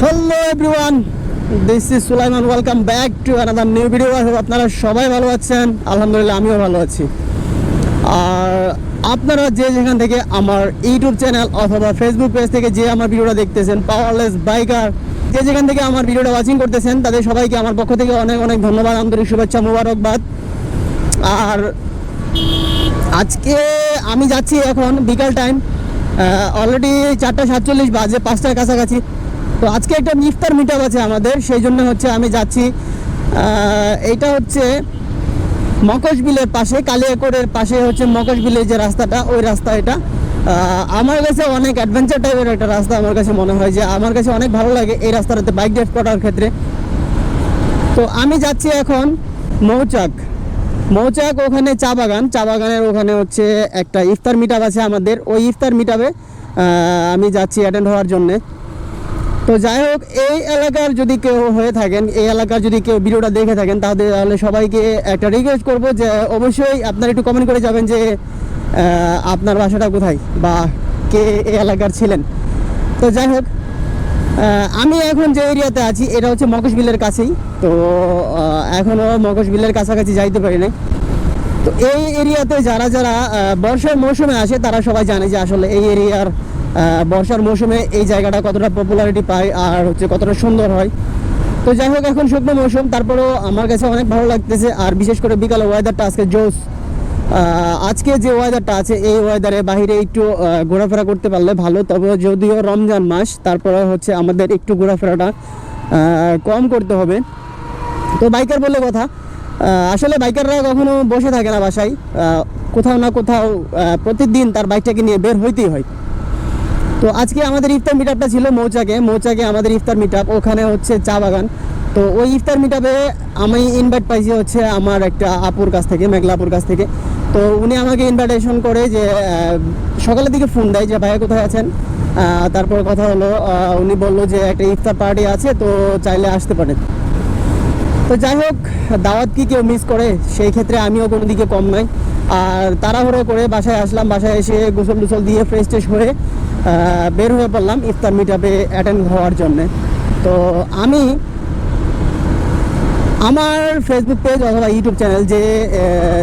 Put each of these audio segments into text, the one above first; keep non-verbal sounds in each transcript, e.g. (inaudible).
Hello everyone this is Sulaiman welcome back to another new video আপনারা সবাই ভালো আছেন। আলহামদুলিল্লাহ, আমিও ভালো আছি। আর আপনারা যে যেখান থেকে আমার ইউটিউব চ্যানেল অথবা ফেসবুক পেজ থেকে যে আমার ভিডিওটা দেখতেছেন পাওয়ারলেস বাইকার যে যেখান থেকে আমার ভিডিওটা ওয়াচিং করতেছেন, তাদের সবাইকে আমার পক্ষ থেকে অনেক অনেক ধন্যবাদ। আন্তরিক শুভেচ্ছা, মুবারকবাদ। আর আজকে আমি যাচ্ছি এখন বিকাল টাইম অলরেডি চারটা সাতচল্লিশ বাজে, পাঁচটার কাছাকাছি। তো আজকে একটা ইফতার মিট আছে আমাদের, সেই জন্য হচ্ছে আমি যাচ্ছি। এইটা হচ্ছে মকশ বিলের পাশে, কালিয়াকোড়ের পাশে হচ্ছে মকশ বিলের যে রাস্তাটা, ওই রাস্তা এটা। আমার কাছে অনেক অ্যাডভেঞ্চার টাইপের একটা রাস্তা আমার কাছে মনে হয় যে আমার কাছে অনেক ভালো লাগে এই রাস্তাটাতে বাইক ড্রাইভ করার ক্ষেত্রে। তো আমি যাচ্ছি এখন মৌচাক। মৌচাক ওখানে চা বাগান, চা বাগানের ওখানে হচ্ছে একটা ইফতার মিটাপ আছে আমাদের। ওই ইফতার মিটাপে আমি যাচ্ছি অ্যাটেন্ড হওয়ার জন্যে। তো যাই হোক এই এলাকার যদি কেউ হয়ে থাকেন এই এলাকার যদি কেউ ভিডিওটা দেখে থাকেন তাহলে তাহলে সবাইকে একটা রিকোয়েস্ট করব যে অবশ্যই আপনারা একটু কমেন্ট করে যাবেন যে আপনার বাসাটা কোথায় বা কে এই এলাকার ছিলেন। তো যাই হোক আমি এখন যে এরিয়াতে আছি এটা হচ্ছে মকশ বিলের কাছেই। তো আহ, এখনও মকশ বিলের কাছাকাছি যাইতে পারি না তো এই এরিয়াতে যারা যারা বর্ষার মৌসুমে আসে তারা সবাই জানে যে আসলে এই এরিয়ার বর্ষার মৌসুমে এই জায়গাটা কতটা পপুলারিটি পায় আর হচ্ছে কতটা সুন্দর হয়। তো যাই হোক, এখন শুকনো মৌসুম, তারপরেও আমার কাছে অনেক ভালো লাগতেছে, আর বিশেষ করে বিকালে ওয়েদারটা আজকে জোস। আজকে যে ওয়েদারটা আছে, এই ওয়েদারে বাইরে একটু ঘোরাফেরা করতে পারলে ভালো, তবে যদিও রমজান মাস, তারপরে হচ্ছে আমাদের একটু ঘোরাফেরাটা কম করতে হবে। তো বাইকার বলে কথা আসলে বাইকাররা কখনো বসে থাকে না বাসায় কোথাও না কোথাও প্রতিদিন তার বাইকটাকে নিয়ে বের হইতেই হয়। তো আজকে আমাদের ইফতার মিটআপটা ছিল মৌচাকে। মৌচাকে আমাদের ইফতার মিটআপ ওখানে হচ্ছে চা বাগান। তো ওই ইফতার মিটআপে আমি ইনভাইট পাইছি হচ্ছে আমার একটা আপুর কাছ থেকে, মেঘলা আপুর কাছ থেকে। তো উনি আমাকে ইনভাইটেশন করে যে সকালের দিকে ফোন দেয় যে, ভাইয়া কোথায় আছেন? তারপর কথা হলো উনি বলল যে, একটা ইফতার পার্টি আছে, তো চাইলে আসতে পারেন। তো যাই হোক, দাওয়াত কি কেউ মিস করে, সেই ক্ষেত্রে আমিও কোনো দিকে কম নই। আর তাড়াহুড়ো করে বাসায় আসলাম। বাসায় এসে গোসল টুসল দিয়ে ফ্রেশ ট্রেশ হয়ে বের হয়ে পড়লাম ইফতার মিটাপে অ্যাটেন্ড হওয়ার জন্যে। তো আমি আমার ফেসবুক পেজ অথবা ইউটিউব চ্যানেল যে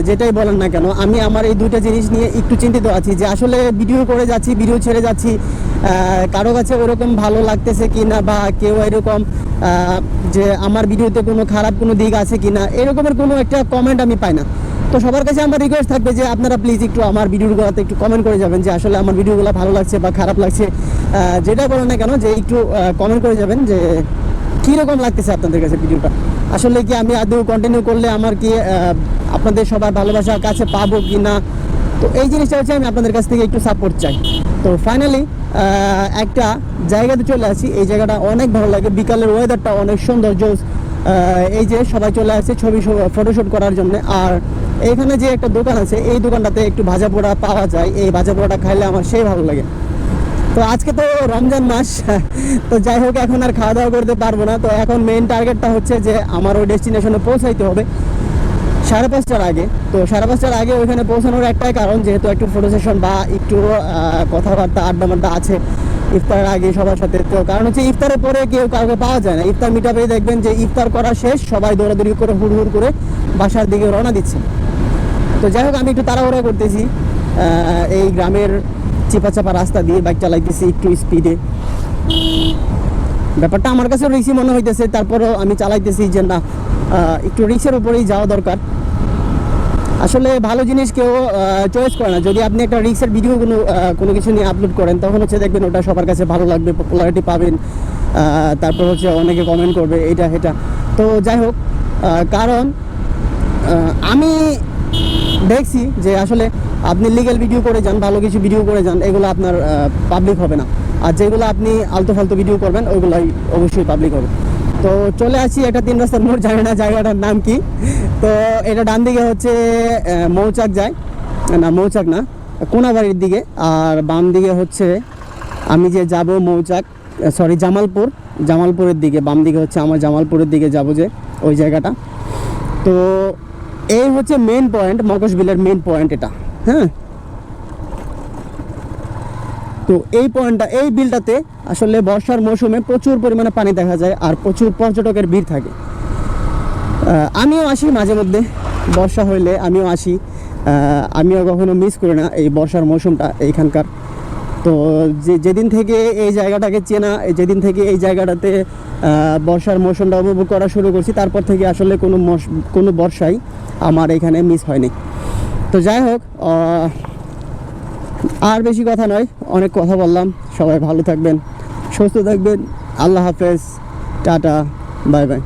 যেটাই বলেন না কেন, আমি আমার এই দুইটা জিনিস নিয়ে একটু চিন্তিত আছি যে আসলে ভিডিও করে যাচ্ছি ভিডিও ছেড়ে যাচ্ছি কারও কাছে ওরকম ভালো লাগতেছে কি না বা কেউ এরকম যে আমার ভিডিওতে কোনো খারাপ কোনো দিক আছে কি না এরকমের কোনো একটা কমেন্ট আমি পাই না। তো সবার কাছে আমার রিকোয়েস্ট থাকবে যে আপনারা প্লিজ একটু আমার ভিডিওগুলোতে একটু কমেন্ট করে যাবেন যে আসলে আমার ভিডিওগুলো ভালো লাগছে বা খারাপ লাগছে। যেটা বলেন না কেন যে একটু কমেন্ট করে যাবেন যে কীরকম লাগতেছে আপনাদের কাছে ভিডিওটা। আসলে কি আমি আদৌ কন্টিনিউ করলে আমার কি আপনাদের সবার ভালোবাসার কাছে পাবো কি না তো এই জিনিসটা হচ্ছে আমি আপনাদের কাছ থেকে একটু সাপোর্ট চাই। তো ফাইনালি একটা জায়গাতে চলে আসি। এই জায়গাটা অনেক ভালো লাগে। বিকালের ওয়েদারটা অনেক সুন্দর জোস এই যে সবাই চলে আসছে ছবি ফটোশ্যুট করার জন্য। আর এখানে যে একটা দোকান আছে, এই দোকানটাতে একটু ভাজা পোড়া পাওয়া যায়। এই ভাজা পোড়াটা খাইলে আমার সেই ভালো লাগে। তো আজকে তো রমজান মাস, (laughs) তো যাই হোক, এখন আর খাওয়া দাওয়া করতে পারব না। তো এখন মেইন টার্গেটটা হচ্ছে যে আমার ওই ডেস্টিনেশনে পৌঁছাইতে হবে। সাড়ে পাঁচটার আগে। তো সাড়ে পাঁচটার আগে ওইখানে পৌঁছানোর একটাই কারণ, যেহেতু একটু ফটো সেশন বা একটু কথাবার্তা আড্ডা মাড্ডা আছে ইফতারের আগে সবার সাথে। তো কারণ হচ্ছে ইফতারের পরে কেউ কাউকে পাওয়া যায় না। ইফতার মিটাপে দেখবেন যে ইফতার করা শেষ, সবাই দৌড়াদৌড়ি করে, হুড় হুড় করে বাসার দিকে রওনা দিচ্ছে। তো যাই হোক, আমি একটু তাড়াহুড়া করতেছি। এই গ্রামের চিপা চাপা রাস্তা দিয়ে বাইক চালাইতেছি একটু স্পিডে ব্যাপারটা আমার কাছেও রিক্সি মনে হইতেছে, তারপরও আমি চালাইতেছি যে না একটু রিক্সের উপরেই যাওয়া দরকার। আসলে ভালো জিনিস কেউ চয়েস করে না। যদি আপনি একটা রিক্সের ভিডিও কোনো কোনো কিছু নিয়ে আপলোড করেন, তখন হচ্ছে দেখবেন ওটা সবার কাছে ভালো লাগবে পপুলারিটি পাবেন। তারপর হচ্ছে অনেকে কমেন্ট করবে, এটা এটা তো যাই হোক কারণ আমি দেখছি যে আসলে আপনি লিগেল ভিডিও করে যান, ভালো কিছু ভিডিও করে যান, এগুলো আপনার পাবলিক হবে না। আর যেগুলো আপনি আলতু ফালতু ভিডিও করবেন ওইগুলোই অবশ্যই পাবলিক হবে। তো চলে আসি একটা তিন রাস্তার মোড়, জানি না জায়গাটার নাম কি। তো এটা ডান দিকে হচ্ছে মৌচাক যায়। না, মৌচাক না, কোনাবাড়ির দিকে। আর বাম দিকে হচ্ছে, আমি যে যাব মৌচাক সরি জামালপুর। জামালপুরের দিকে, বাম দিকে হচ্ছে, আমার জামালপুরের দিকে যাব যে, ওই জায়গাটা। তো এই হচ্ছে মেন পয়েন্ট মকশ বিলের মেন পয়েন্ট এটা হ্যাঁ? তো এই পয়েন্টটা এই বিলটাতে আসলে বর্ষার মৌসুমে প্রচুর পরিমাণে পানি দেখা যায় আর প্রচুর পর্যটকের ভিড় থাকে। আমিও আসি মাঝে মধ্যে, বর্ষা হইলে আমিও আসি। আমিও কখনো মিস করি না এই বর্ষার মৌসুমটা, এইখানকার। তো যে যেদিন থেকে এই জায়গাটাকে চেনা যেদিন থেকে এই জায়গাটাতে বর্ষার মৌসুমটা উপভোগ করা শুরু করছি, তারপর থেকে আসলে কোনো কোনো বর্ষাই আমার এখানে মিস হয়নি। তো যাই হোক আর বেশি কথা নয়, অনেক কথা বললাম। সবাই ভালো থাকবেন, সুস্থ থাকবেন। আল্লাহ হাফেজ, টাটা, বাই বাই।